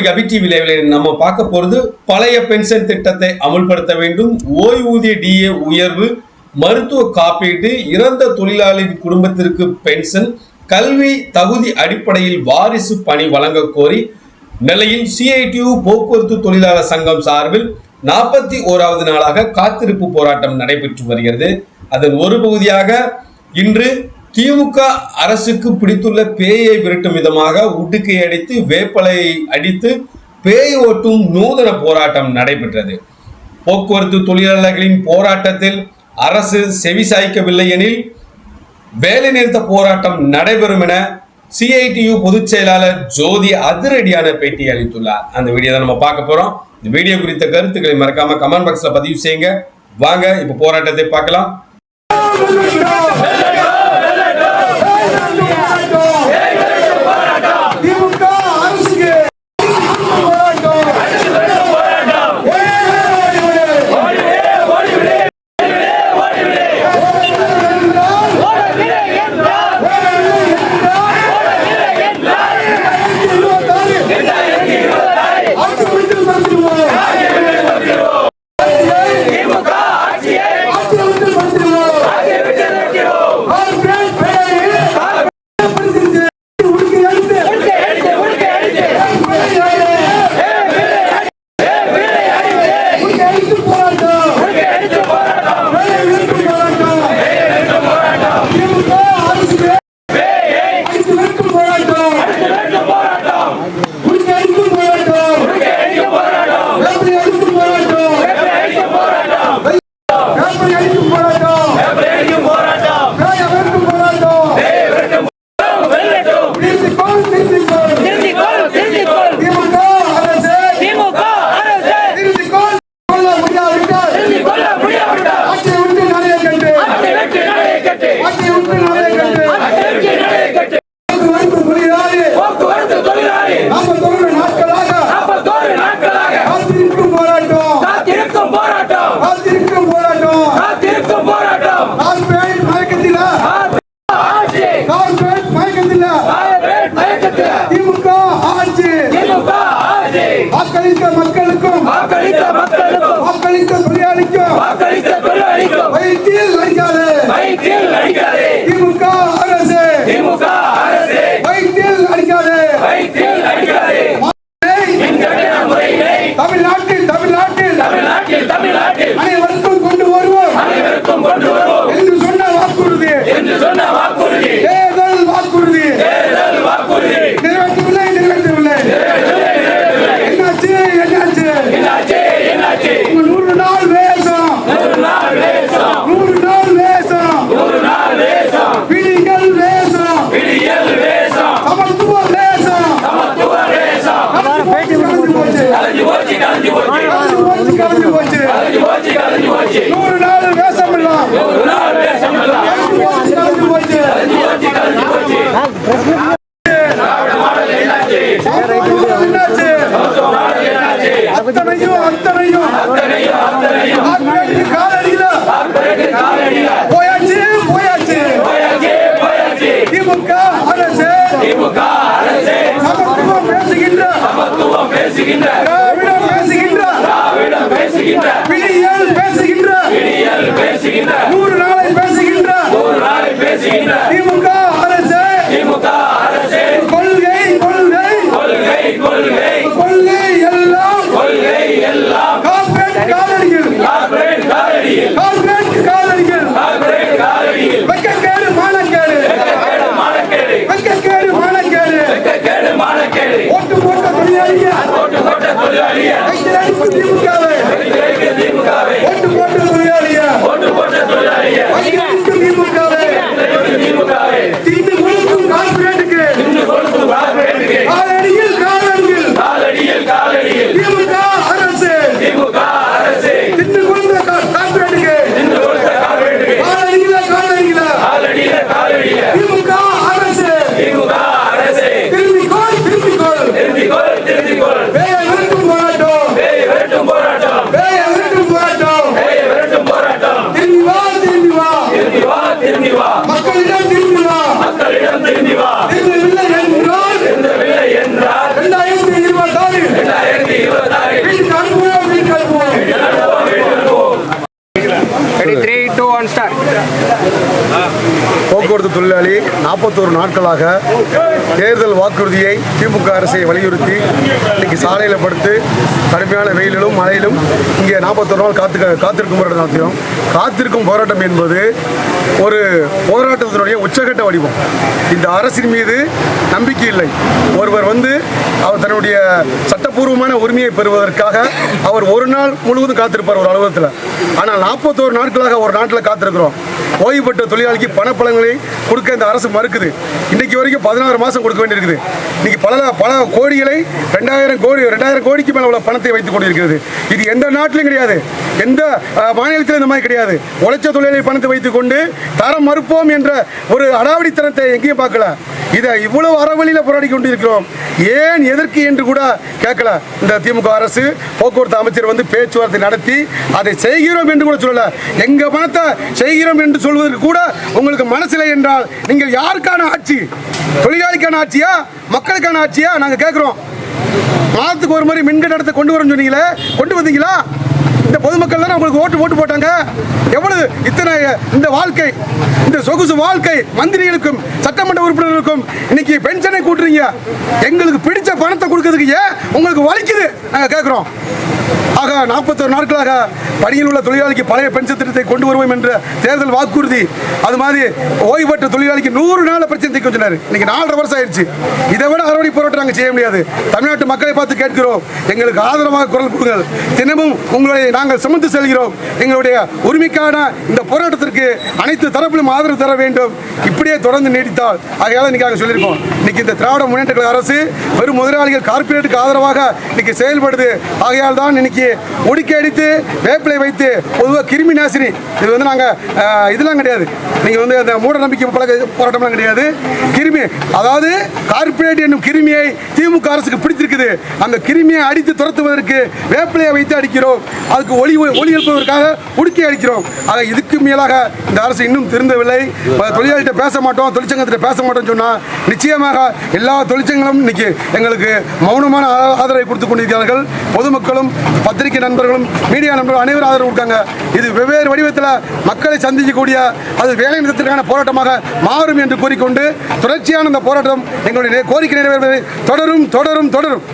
இன்னைக்கு கபி டிவி லைவ்ல நம்ம பார்க்க போறது பழைய பென்ஷன் திட்டத்தை அமுல்படுத்த வேண்டும். ஓய்வூதிய டிஏ உயர்வு மருத்துவ காப்பீடு இறந்த தொழிலாளி குடும்பத்திற்கு பென்ஷன் கல்வி தகுதி அடிப்படையில் வாரிசு பணி வழங்க கோரி நெல்லையில் சிஐடியு போக்குவரத்து தொழிலாளர் சங்கம் சார்பில் நாற்பத்தி ஓராவது நாளாக காத்திருப்பு போராட்டம் நடைபெற்று வருகிறது. அதன் ஒரு பகுதியாக இன்று திமுக அரசுக்கு பிடித்துள்ள பேயை விரட்டும் விதமாக உடுக்கை அடித்து வேப்பலையை அடித்து பேய் ஓட்டும் நூதன போராட்டம் நடைபெற்றது. போக்குவரத்து தொழிலாளர்களின் போராட்டத்தில் அரசு செவிசாய்க்கவில்லை எனில் வேலைநிறுத்த போராட்டம் நடைபெறும் என சிஐடியு பொதுச் செயலாளர் ஜோதி அதிரடியான பேட்டி அளித்துள்ளார். அந்த வீடியோ தான் நம்ம பார்க்க போறோம். இந்த வீடியோ குறித்த கருத்துக்களை மறக்காம கமெண்ட் பாக்ஸ்ல பதிவு செய்யுங்க. வாங்க இப்ப போராட்டத்தை பார்க்கலாம். வாக்களித்த மக்கள் வாக்களித்த தொழிலாளிக்கும் வயிற்றில் அடிக்காது திமுக அரசு வயிற்றில் அடிக்காது ஏய், தமிழ்நாட்டில் தமிழ்நாட்டில் அனைவருக்கும் கொண்டு வருவோம் என்று சொன்ன வாக்குறுதி என்று சொன்ன வாக்குறுதி தேர்தல் வாக்குறுதி தேர்தல் வாக்குறுதி நிறைவேற்றவில்லை நிறைவேற்றவில்லை என்னாச்சு என்னாச்சு என்னாச்சு என்னாச்சு உங்க நூறு நாள் வேஷம் ஒரு நாள் வேஷம் நூறு நாள் வேஷம் ஒரு நாள் வேஷம் பிடிகள் வேஷம் விடியல் வேஷம் சமத்துவ வேஷம் சமத்துவ வேஷம் கலந்து போச்சு கலைஞ்சு போச்சு கலைஞ்சு போச்சு கலந்து போச்சு கலந்து போச்சு கலைஞ்சு போச்சு நூறு நாள் வேஷம் எல்லாம் ஒரு நாள் வேஷம் எல்லாம் கலந்து போச்சு கலந்து போச்சு போச்சு திராவிட மாடல் என்னாச்சு என்னாச்சு அத்தனையும் அத்தனையும் அத்தனையும் அத்தனையும் காலடியில காலடியில போயாச்சு போயாச்சு போயாச்சு போயாச்சு திமுக அரசு திமுக அரசு சமத்துவம் பேசுகின்ற சமத்துவம் பேசுகின்ற பேசுகின்ற. விடியல் பேசுகின்ற. நூறு நாளை பேசுகின்ற. ஒரு நாளை பேசுகின்ற. திமுக அரசு. திமுக அரசு. கொள்கை கொள்கை. கொள்கை கொள்கை. கொள்கை எல்லாம். கொள்கை எல்லாம். கார்பரேட் காலடியில் கார்பரேட் காலடியில். கார்பரேட் காலடியில் கார்பரேட் காலடியில். வெக்கக்கேடு மானக்கேடு. கேடு மானக்கேடு. வெக்கக்கேடு மானக்கேடு. கேடு மானக்கேடு. ஓட்டு போட்ட தொழிலாளிய ஓட்டு போட்ட தொழிலாளிய திமுகவை திமுகவை ஓட்டு போட்ட தொழிலாளிய ஓட்டு போட்ட தொழிலாளிய கைத்தடிப்பு திமுகவை திமுகவை தீண்டு கொடுக்கும் கார்பரேட்டுக்கு இன்று கொடுத்து கார்பரேட்டுக்கு காலடியில் காலடியில் காலடியில் காலடியில் திமுக அரசு திமுக அரசு திண்டு கொடுத்த கா- கார்பரேட்டுக்கு இன்று கொடுத்த கார்பரேட்டுக்கு காலடியில காலடியில காலடியில காலடியில திமுக அரசு திமுக அரசு திரும்பிக்கோள் திரும்பிக்கோள் திருத்திக்கொள் திருத்திக்கொள் வேலை நிறுத்தும் போராட்டம் வேலை வெட்டும் போராட்டம் நாற்பத்தோரு நாட்களாக தேர்தல் வாக்குறுதியை திமுக அரசை வலியுறுத்தி இன்னைக்கு சாலையில் படுத்து கடுமையான வெயிலிலும் மழையிலும் இங்கே நாற்பத்தோரு நாள் காத்து காத்திருக்கும் போராட்டம் நடத்தினோம். காத்திருக்கும் போராட்டம் என்பது ஒரு போராட்டத்தினுடைய உச்சகட்ட வடிவம். இந்த அரசின் மீது நம்பிக்கை இல்லை. ஒருவர் வந்து அவர் தன்னுடைய சட்டப்பூர்வமான உரிமையை பெறுவதற்காக அவர் ஒரு நாள் முழுவதும் காத்திருப்பார் ஒரு அலுவலகத்தில். ஆனால் நாற்பத்தோரு நாட்களாக ஒரு நாட்டில் காத்திருக்கிறோம். ஓய்வு பெற்ற தொழிலாளிக்கு பணப்பழங்களை கொடுக்க இந்த அரசு மறுக்குது. இன்னைக்கு வரைக்கும் பதினாறு மாதம் கொடுக்க வேண்டியிருக்குது. இன்னைக்கு பல பல கோடிகளை ரெண்டாயிரம் கோடி ரெண்டாயிரம் கோடிக்கு மேலே உள்ள பணத்தை வைத்துக் கொண்டிருக்கிறது. இது எந்த நாட்டிலும் கிடையாது. எந்த மாநிலத்திலும் இந்த மாதிரி கிடையாது. உழைச்ச தொழிலை பணத்தை வைத்துக் கொண்டு தரம் மறுப்போம் என்ற ஒரு அடாவடித்தனத்தை எங்கேயும் பார்க்கல. இதை இவ்வளவு அறவழியில் போராடி கொண்டிருக்கிறோம். ஏன் எதற்கு என்று கூட கேட்கல. இந்த திமுக அரசு போக்குவரத்து அமைச்சர் வந்து பேச்சுவார்த்தை நடத்தி அதை செய்கிறோம் என்று கூட சொல்லல. எங்க பணத்தை செய்கிறோம் என்று சொல்வதற்கு கூட உங்களுக்கு மனசில்லை என்றால் நீங்கள் யாருக்கான ஆட்சி? தொழிலாளிக்கான ஆட்சியா? மக்களுக்கான ஆட்சியா? நாங்க கேட்கிறோம் மாதத்துக்கு ஒரு மாதிரி மின்கட்ட இடத்தை கொண்டு வரோம்னு சொன்னீங்களே கொண்டு வந்தீங்களா? இந்த பொதுமக்கள் தானே உங்களுக்கு ஓட்டு ஓட்டு போட்டாங்க? எவ்வளவு இத்தனை இந்த வாழ்க்கை இந்த சொகுசு வாழ்க்கை மந்திரிகளுக்கும் சட்டமன்ற உறுப்பினர்களுக்கும் இன்னைக்கு பென்ஷனை கூட்டுறீங்க. எங்களுக்கு பிடிச்ச பணத்தை கொடுக்கறதுக்கு ஏன் உங்களுக்கு வலிக்குது? நாங்கள் கேட்குறோம் ஆக நாற்பத்தொரு நாட்களாக பணியில் உள்ள தொழிலாளிக்கு பழைய பென்ஷன் திட்டத்தை கொண்டு வருவோம் என்ற தேர்தல் வாக்குறுதி. அது மாதிரி ஓய்வு பெற்ற தொழிலாளிக்கு நூறு நாள் பிரச்சனை தீர்க்க சொன்னார். இன்னைக்கு நாலரை வருஷம் ஆயிடுச்சு. இதை விட அறுவடை போராட்டம் நாங்கள் செய்ய முடியாது. தமிழ்நாட்டு மக்களை பார்த்து கேட்கிறோம். எங்களுக்கு ஆதரவாக குரல் கொடுங்கள். தினமும் உங்களை நாங்கள் சுமந்து செல்கிறோம். எங்களுடைய உரிமைக்கான இந்த போராட்டத்திற்கு அனைத்து தரப்பிலும் ஆதரவு தர வேண்டும். இப்படியே தொடர்ந்து நீடித்தால் ஆகையால இன்னைக்கு நாங்கள் சொல்லியிருக்கோம். இன்னைக்கு இந்த திராவிட முன்னேற்ற கழக அரசு பெரும் முதலாளிகள் கார்பரேட்டுக்கு ஆதரவாக இன்னைக்கு செயல்படுது. ஆகையால் தான் இன்னைக்கு ஒடுக்கி அடித்து வேப்பில் வைத்து பொதுவாக கிருமி நாசினி. இது வந்து நாங்கள் இதெல்லாம் கிடையாது. நீங்கள் வந்து அந்த மூட நம்பிக்கை பழக போராட்டம்லாம் கிடையாது. கிருமி அதாவது கார்ப்பரேட் என்னும் கிருமியை திமுக அரசுக்கு பிடித்திருக்குது. அந்த கிருமியை அடித்து துரத்துவதற்கு வேப்பிலையை வைத்து அடிக்கிறோம். அதுக்கு ஒளி ஒளி எழுப்பதற்காக உடுக்கி அடிக்கிறோம். ஆக இதுக்கு மேலாக இந்த அரசு இன்னும் திருந்தவில்லை. தொழிலாளிகிட்ட பேச மாட்டோம் தொழிற்சங்கத்திட்ட பேச மாட்டோம்னு சொன்னால் நிச்சயமாக எல்லா தொழிற்சங்கங்களும் இன்னைக்கு எங்களுக்கு மௌனமான ஆதரவை கொடுத்து கொண்டிருக்கிறார்கள். பொதுமக்களும் பத்திரிகை நண்பர்களும் மீடியா நண்பர்களும் அனைவரும் ஆதரவு கொடுக்காங்க. இது வெவ்வேறு வடிவத்தில் மக்களை சந்திக்கக்கூடிய அது வேலை நிறுத்தத்திற்கான போராட்டமாக மாறும் என்று கூறிக்கொண்டு தொடர்ச்சியான இந்த போராட்டம் எங்களுடைய கோரிக்கை நிறைவேறுவதை தொடரும் தொடரும் தொடரும்.